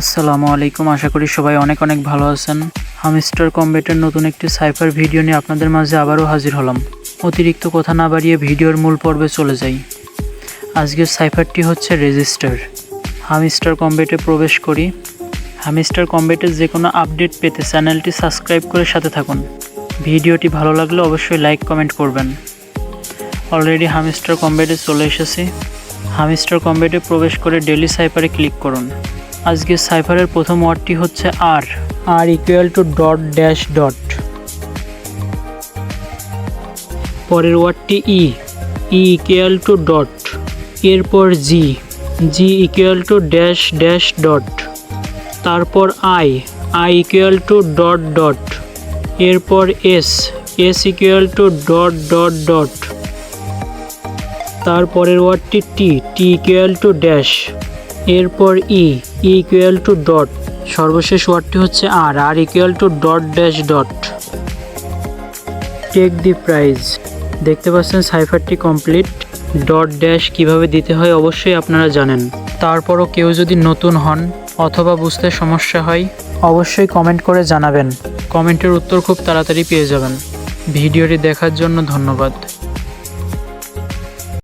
আসসালামু আলাইকুম। আশা করি সবাই অনেক অনেক ভালো আছেন। হামিস্টার কম্বেটের নতুন একটি সাইফার ভিডিও নিয়ে আপনাদের মাঝে আবারও হাজির হলাম। অতিরিক্ত কথা না বাড়িয়ে ভিডিওর মূল পর্বে চলে যাই। আজকের সাইফারটি হচ্ছে রেজিস্টার। হামিস্টার কম্বেটে প্রবেশ করি। হামিস্টার কম্বেটের যে কোনো আপডেট পেতে চ্যানেলটি সাবস্ক্রাইব করে সাথে থাকুন। ভিডিওটি ভালো লাগলে অবশ্যই লাইক, কমেন্ট করবেন। অলরেডি হামিস্টার কম্বেটে চলে এসেছি। হামিস্টার কম্বেটে প্রবেশ করে ডেলি সাইফারে ক্লিক করুন। আজকের সাইফারের প্রথম ওয়ার্ডটি হচ্ছে R. R equal to dot dash dot পরের ওয়ার্ডটি E. E equal to dot এরপর G. G equal to dash dash dot তারপর I. I equal to dot dot এরপর S. S equal to dot dot dot তারপরের ওয়ার্ডটি T. T equal to dash এরপর E. Equal to dot সর্বশেষ ওয়ার্ডটি হচ্ছে R R equal to dot dash dot take the prize দেখতে পাচ্ছেন সাইফারটি complete dot dash কীভাবে দিতে হয় অবশ্যই আপনারা জানেন। তারপরও কেউ যদি নতুন হন অথবা বুঝতে সমস্যা হয়, অবশ্যই কমেন্ট করে জানাবেন। কমেন্টের উত্তর খুব তাড়াতাড়ি পেয়ে যাবেন। ভিডিওটি দেখার জন্য ধন্যবাদ।